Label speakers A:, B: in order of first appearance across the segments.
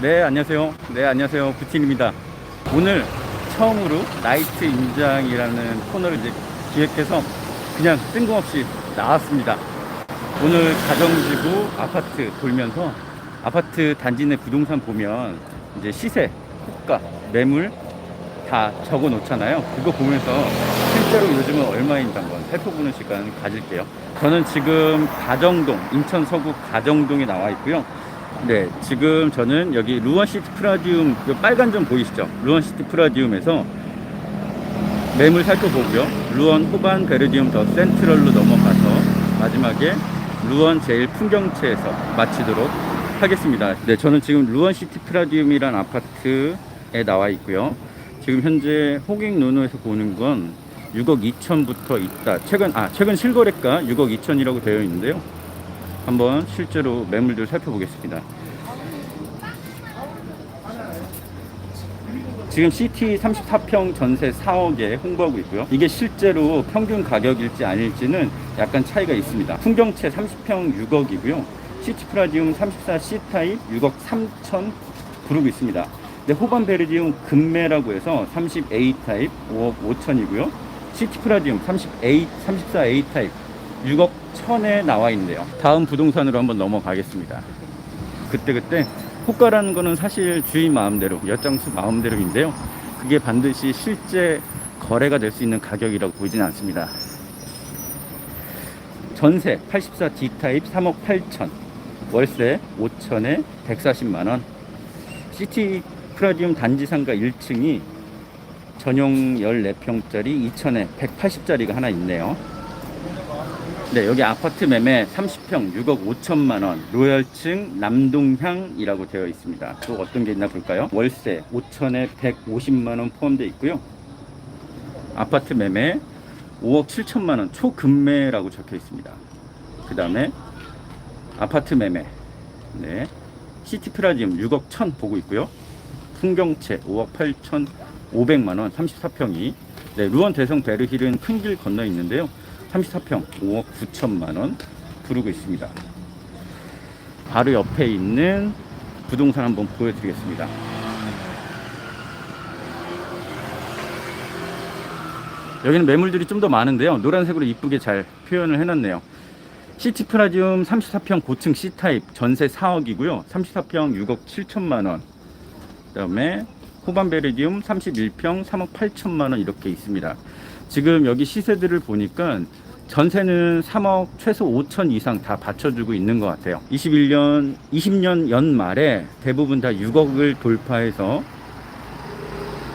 A: 네, 안녕하세요. 네, 안녕하세요. 부틴입니다. 오늘 처음으로 나이트 임장이라는 코너를 이제 기획해서 그냥 뜬금없이 나왔습니다. 오늘 가정지구 아파트 돌면서 아파트 단지 내 부동산 보면 이제 시세, 호가, 매물 다 적어 놓잖아요. 그거 보면서 실제로 요즘은 얼마인지 한번 살펴보는 시간 가질게요. 저는 지금 가정동, 인천 서구 가정동에 나와 있고요. 네, 지금 저는 여기 루원시티 프라디움, 그 빨간 점 보이시죠? 루원시티 프라디움에서 매물 살펴보고요. 루원 호반 베르디움 더 센트럴로 넘어가서 마지막에 루원 제일 풍경채에서 마치도록 하겠습니다. 네, 저는 지금 루원시티 프라디움이란 아파트에 나와 있고요. 지금 현재 호객 노노에서 보는 건 6억 2천부터 있다. 최근 아 최근 실거래가 6억 2천이라고 되어 있는데요. 한번 실제로 매물들 살펴보겠습니다. 지금 CT 34평 전세 4억에 홍보하고 있고요. 이게 실제로 평균 가격일지 아닐지는 약간 차이가 있습니다. 풍경채 30평 6억이고요. 시티 프라디움 34 C타입 6억 3천 부르고 있습니다. 근데 호반 베르디움 금매라고 해서 30A 타입 5억 5천이고요. 시티 프라디움 30A 34A 타입 6억 1천에 나와 있네요. 다음 부동산으로 한번 넘어가겠습니다. 그때그때 호가라는 거는 사실 주인 마음대로, 엿장수 마음대로인데요. 그게 반드시 실제 거래가 될 수 있는 가격이라고 보이진 않습니다. 전세 84 D타입 3억 8천, 월세 5천에 140만원, 시티 프라디움 단지 상가 1층이 전용 14평짜리 2천에 180짜리가 하나 있네요. 네, 여기 아파트 매매 30평 6억 5천만 원, 로열층 남동향이라고 되어 있습니다. 또 어떤 게 있나 볼까요? 월세 5천에 150만 원 포함되어 있고요. 아파트 매매 5억 7천만 원 초급매라고 적혀 있습니다. 그 다음에 아파트 매매 네 시티 프라디움 6억 1천 보고 있고요. 풍경채 5억 8천 5백만 원 34평이 네, 루원 대성 베르힐은 큰 길 건너 있는데요. 34평 5억 9천만 원 부르고 있습니다. 바로 옆에 있는 부동산 한번 보여드리겠습니다. 여기는 매물들이 좀 더 많은데요. 노란색으로 이쁘게 잘 표현을 해놨네요. 시티 프라디움 34평 고층 C타입 전세 4억이고요. 34평 6억 7천만 원. 그다음에 호반 베르디움 31평 3억 8천만 원 이렇게 있습니다. 지금 여기 시세들을 보니까 전세는 3억 최소 5천 이상 다 받쳐주고 있는 것 같아요. 21년, 20년 연말에 대부분 다 6억을 돌파해서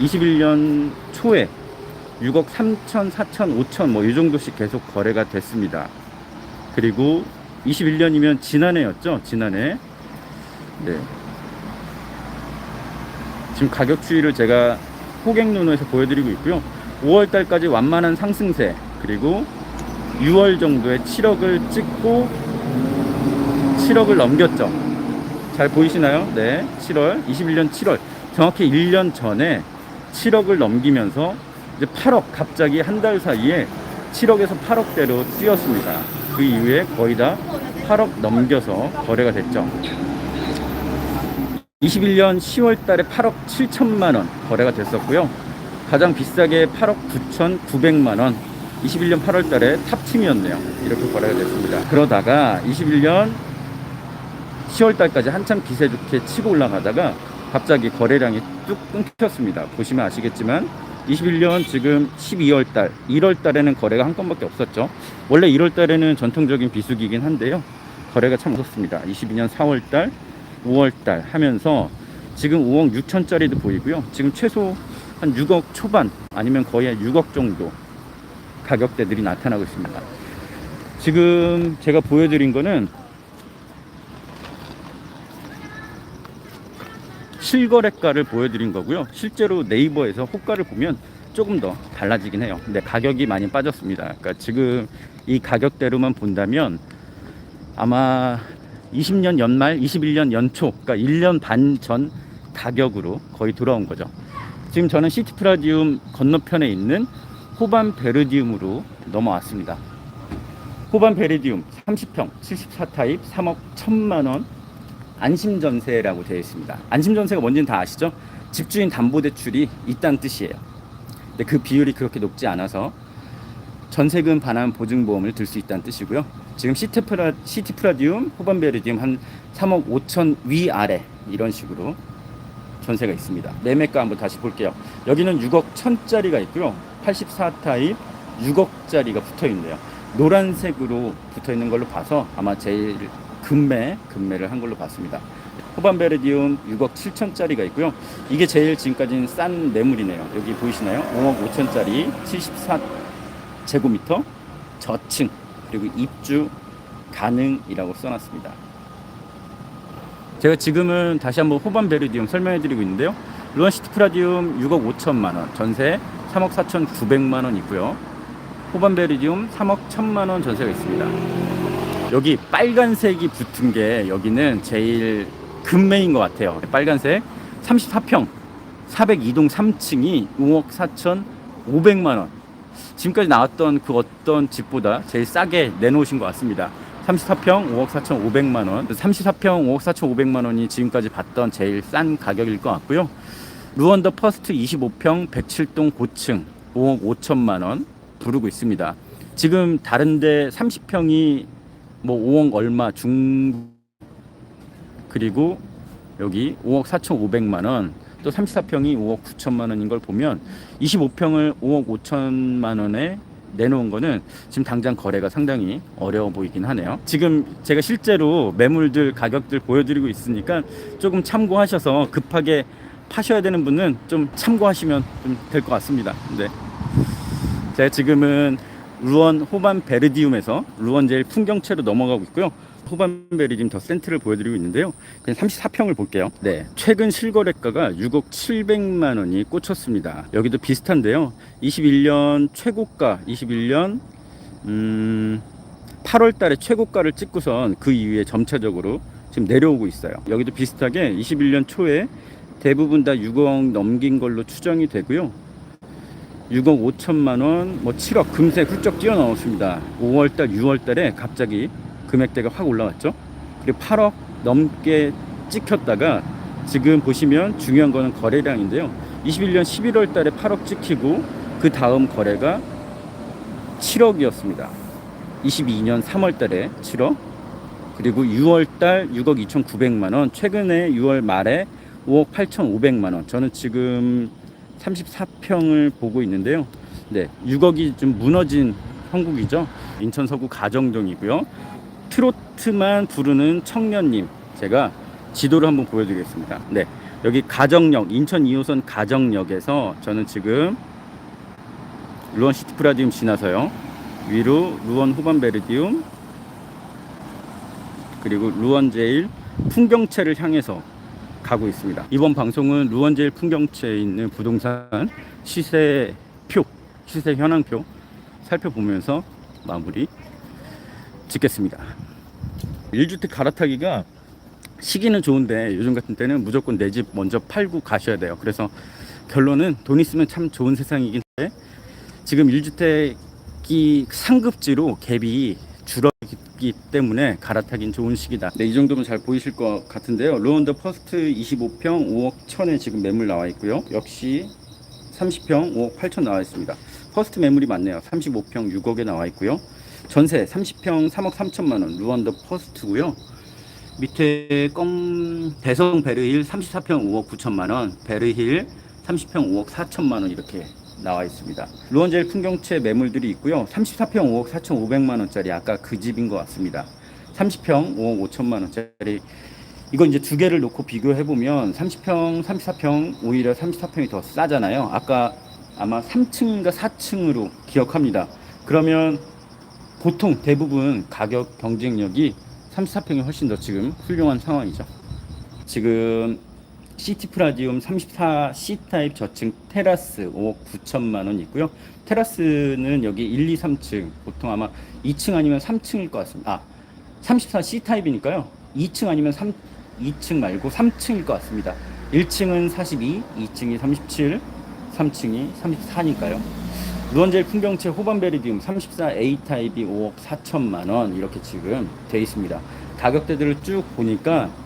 A: 21년 초에 6억 3천, 4천, 5천 뭐 이 정도씩 계속 거래가 됐습니다. 그리고 21년이면 지난해였죠. 지난해. 네. 지금 가격 추이를 제가 호객 눈에서 보여드리고 있고요. 5월 달까지 완만한 상승세 그리고 6월 정도에 7억을 찍고 7억을 넘겼죠. 잘 보이시나요? 네. 7월 21년 7월 정확히 1년 전에 7억을 넘기면서 이제 8억 갑자기 한 달 사이에 7억에서 8억대로 뛰었습니다. 그 이후에 거의 다 8억 넘겨서 거래가 됐죠. 21년 10월 달에 8억 7천만 원 거래가 됐었고요. 가장 비싸게 8억 9천 9백만 원. 21년 8월 달에 탑팀이었네요. 이렇게 거래가 됐습니다. 그러다가 21년 10월 달까지 한참 기세 좋게 치고 올라가다가 갑자기 거래량이 뚝 끊겼습니다. 보시면 아시겠지만 21년 지금 12월 달, 1월 달에는 거래가 한 건밖에 없었죠. 원래 1월 달에는 전통적인 비수기이긴 한데요. 거래가 참 없었습니다. 22년 4월 달, 5월 달 하면서 지금 5억 6천짜리도 보이고요. 지금 최소 한 6억 초반 아니면 거의 한 6억 정도 가격대들이 나타나고 있습니다. 지금 제가 보여드린 거는 실거래가를 보여드린 거고요. 실제로 네이버에서 호가를 보면 조금 더 달라지긴 해요. 근데 가격이 많이 빠졌습니다. 그러니까 지금 이 가격대로만 본다면 아마 20년 연말, 21년 연초, 그러니까 1년 반 전 가격으로 거의 돌아온 거죠. 지금 저는 시티 프라디움 건너편에 있는 호반 베르디움으로 넘어왔습니다. 호반 베르디움 30평 74타입 3억 1천만 원 안심전세라고 되어 있습니다. 안심전세가 뭔지는 다 아시죠? 집주인 담보대출이 있다는 뜻이에요. 근데 그 비율이 그렇게 높지 않아서 전세금 반환 보증보험을 들 수 있다는 뜻이고요. 지금 시티프라, 시티프라디움, 호반베르디움 한 3억 5천 위 아래 이런 식으로 전세가 있습니다. 매매가 한번 다시 볼게요. 여기는 6억 1000짜리가 있고요. 84 타입 6억짜리가 붙어 있네요. 노란색으로 붙어 있는 걸로 봐서 아마 제일 금매, 금매를 한 걸로 봤습니다. 호반베르디움 6억 7천짜리가 있고요. 이게 제일 지금까지는 싼 매물이네요. 여기 보이시나요? 5억 5천짜리 74제곱미터 저층 그리고 입주 가능이라고 써놨습니다. 제가 지금은 다시 한번 호반 베르디움 설명해 드리고 있는데요. 루안시티 프라디움 6억 5천만 원, 전세 3억 4천 9백만 원 있고요. 호반 베르디움 3억 1천만 원 전세가 있습니다. 여기 빨간색이 붙은 게 여기는 제일 금매인 것 같아요. 빨간색 34평 402동 3층이 5억 4천 5백만 원. 지금까지 나왔던 그 어떤 집보다 제일 싸게 내놓으신 것 같습니다. 34평 5억 4천 5백만 원. 34평 5억 4천 5백만 원이 지금까지 봤던 제일 싼 가격일 것 같고요. 루언더 퍼스트 25평 107동 고층 5억 5천만 원 부르고 있습니다. 지금 다른데 30평이 뭐 5억 얼마 중 그리고 여기 5억 4천5백만 원, 또 34평이 5억 9천만 원인 걸 보면 25평을 5억 5천만 원에 내놓은 거는 지금 당장 거래가 상당히 어려워 보이긴 하네요. 지금 제가 실제로 매물들 가격들 보여드리고 있으니까 조금 참고하셔서 급하게 파셔야 되는 분은 좀 참고하시면 좀 될 것 같습니다. 네. 제가 지금은 루원 호반 베르디움에서 루원 제일 풍경채로 넘어가고 있고요. 호반 베르디움 더 센트를 보여드리고 있는데요. 그냥 34평을 볼게요. 네. 최근 실거래가가 6억 7백만 원이 꽂혔습니다. 여기도 비슷한데요. 21년 최고가, 21년, 음, 8월 달에 최고가를 찍고선 그 이후에 점차적으로 지금 내려오고 있어요. 여기도 비슷하게 21년 초에 대부분 다 6억 넘긴 걸로 추정이 되고요. 6억 5천만 원, 뭐 7억 금세 훌쩍 뛰어넘었습니다. 5월달, 6월달에 갑자기 금액대가 확 올라왔죠. 그리고 8억 넘게 찍혔다가 지금 보시면 중요한 거는 거래량인데요. 21년 11월 달에 8억 찍히고 그 다음 거래가 7억이었습니다. 22년 3월 달에 7억 그리고 6월 달 6억 2,900만 원, 최근에 6월 말에 5억 8,500만 원. 저는 지금 34평을 보고 있는데요. 네, 6억이 좀 무너진 형국이죠. 인천 서구 가정동이고요. 트로트만 부르는 청년님 제가 지도를 한번 보여드리겠습니다. 네, 여기 가정역 인천 2호선 가정역에서 저는 지금 루원 시티 프라디움 지나서요. 위로 루원 호반 베르디움 그리고 루원 제일 풍경채를 향해서 가고 있습니다. 이번 방송은 루원제일 풍경채에 있는 부동산 시세표, 시세 현황표 살펴보면서 마무리 짓겠습니다. 1주택 갈아타기가 시기는 좋은데 요즘 같은 때는 무조건 내 집 먼저 팔고 가셔야 돼요. 그래서 결론은 돈 있으면 참 좋은 세상이긴 한데 지금 1주택이 상급지로 갭이 줄었기 때문에 갈아타긴 좋은 시기다. 네, 이 정도면 잘 보이실 것 같은데요. 로운더 퍼스트 25평 5억 1천에 지금 매물 나와 있고요. 역시 30평 5억 8천 나와 있습니다. 퍼스트 매물이 많네요. 35평 6억에 나와 있고요. 전세 30평 3억 3천만 원 루언더 퍼스트고요. 밑에 껌 대성 베르힐 34평 5억 9천만 원, 베르힐 30평 5억 4천만 원 이렇게 나와 있습니다. 루원젤 풍경채 매물들이 있고요. 34평 5억 4천5백만 원짜리 아까 그 집인 것 같습니다. 30평 5억 5천만 원짜리 이거 이제 두 개를 놓고 비교해 보면 30평, 34평 오히려 34평이 더 싸잖아요. 아까 아마 3층인가 4층으로 기억합니다. 그러면 보통 대부분 가격 경쟁력이 34평이 훨씬 더 지금 훌륭한 상황이죠. 지금 시티 프라디움 34 C 타입 저층 테라스 5억 9천만 원 있고요. 테라스는 여기 1, 2, 3층 보통 아마 2층 아니면 3층일 것 같습니다. 아, 34 C 타입이니까요. 2층 아니면 3 2층 말고 3층일 것 같습니다. 1층은 42, 2층이 37, 3층이 34니까요. 루원젤 풍경채 호반베리디움 34 A 타입이 5억 4천만 원 이렇게 지금 돼 있습니다. 가격대들을 쭉 보니까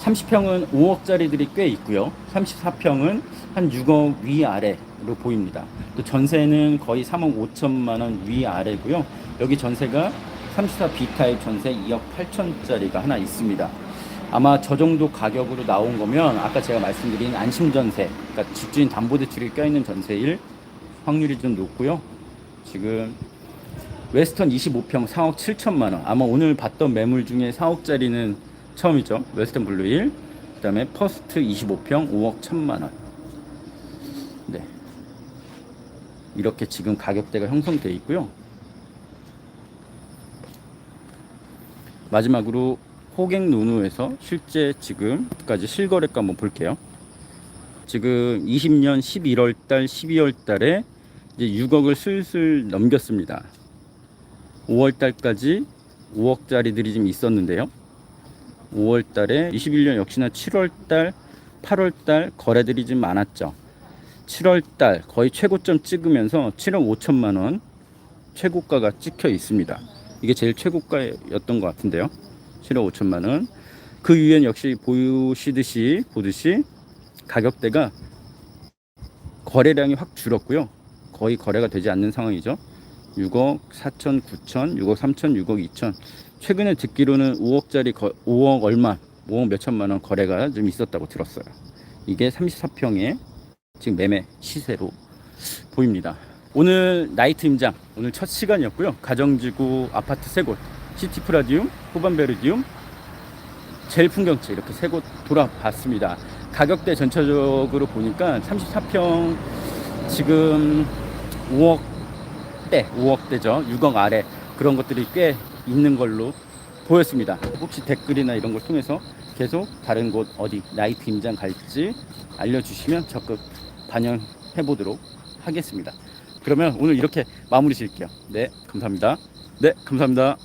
A: 30평은 5억짜리들이 꽤 있고요. 34평은 한 6억 위아래로 보입니다. 또 전세는 거의 3억 5천만 원 위아래고요. 여기 전세가 34 B타입 전세 2억 8천짜리가 하나 있습니다. 아마 저 정도 가격으로 나온 거면 아까 제가 말씀드린 안심전세, 그러니까 집주인 담보대출이 껴있는 전세일 확률이 좀 높고요. 지금 웨스턴 25평 4억 7천만 원. 아마 오늘 봤던 매물 중에 4억짜리는 처음이죠. 웨스턴 블루 1. 그 다음에 퍼스트 25평 5억 1천만 원. 네. 이렇게 지금 가격대가 형성돼 있고요. 마지막으로 호객 노누에서 실제 지금까지 실거래가 한번 볼게요. 지금 20년 11월 달, 12월 달에 이제 6억을 슬슬 넘겼습니다. 5월 달까지 5억짜리들이 좀 있었는데요. 5월 달에 21년 역시나 7월 달, 8월 달 거래들이 좀 많았죠. 7월 달 거의 최고점 찍으면서 7억 5천만 원 최고가가 찍혀 있습니다. 이게 제일 최고가였던 것 같은데요. 7억 5천만 원. 그 위엔 역시 보시듯이 보듯이 가격대가 거래량이 확 줄었고요. 거의 거래가 되지 않는 상황이죠. 6억 4천, 9천, 6억 3천, 6억 2천. 최근에 듣기로는 5억짜리 5억 얼마, 5억 몇 천만 원 거래가 좀 있었다고 들었어요. 이게 34평의 지금 매매 시세로 보입니다. 오늘 나이트 임장 오늘 첫 시간이었고요. 가정지구 아파트 세 곳, 시티프라디움, 후반베르디움, 제일 풍경채 이렇게 세 곳 돌아봤습니다. 가격대 전체적으로 보니까 34평 지금 5억대, 5억대죠. 6억 아래 그런 것들이 꽤 있는 걸로 보였습니다. 혹시 댓글이나 이런 걸 통해서 계속 다른 곳 어디 나이트 임장 갈지 알려주시면 적극 반영해 보도록 하겠습니다. 그러면 오늘 이렇게 마무리 지을게요. 네, 감사합니다. 네, 감사합니다.